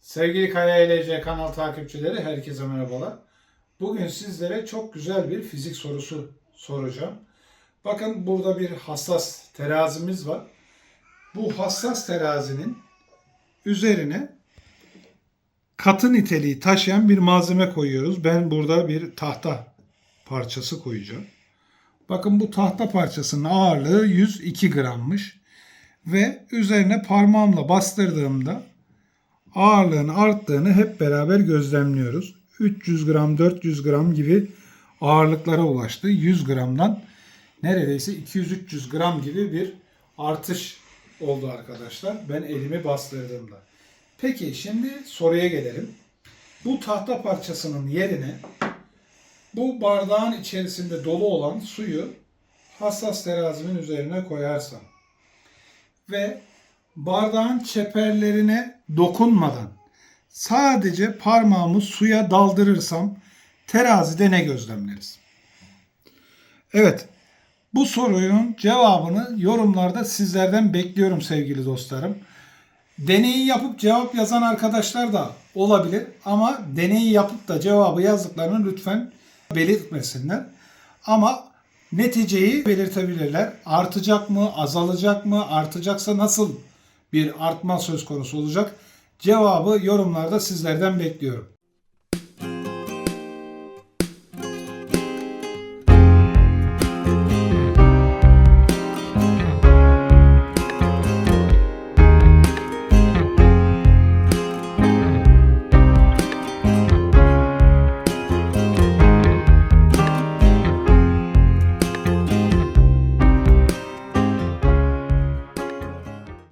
Sevgili Kaya LC kanal takipçileri herkese merhabalar. Bugün sizlere çok güzel bir fizik sorusu soracağım. Bakın burada bir hassas terazimiz var. Bu hassas terazinin üzerine katı niteliği taşıyan bir malzeme koyuyoruz. Ben burada bir tahta parçası koyacağım. Bakın bu tahta parçasının ağırlığı 102 grammış. Ve üzerine parmağımla bastırdığımda ağırlığın arttığını hep beraber gözlemliyoruz. 300 gram, 400 gram gibi ağırlıklara ulaştı. 100 gramdan neredeyse 200-300 gram gibi bir artış oldu arkadaşlar. Ben elimi bastırdığımda. Peki şimdi soruya gelelim. Bu tahta parçasının yerine bu bardağın içerisinde dolu olan suyu hassas terazimin üzerine koyarsam ve bardağın çeperlerine dokunmadan sadece parmağımı suya daldırırsam terazide ne gözlemleriz? Evet. Bu sorunun cevabını yorumlarda sizlerden bekliyorum sevgili dostlarım. Deneyi yapıp cevap yazan arkadaşlar da olabilir ama deneyi yapıp da cevabı yazdıklarını lütfen belirtmesinler. Ama neticeyi belirtebilirler. Artacak mı, azalacak mı, artacaksa nasıl bir artma söz konusu olacak? Cevabı yorumlarda sizlerden bekliyorum.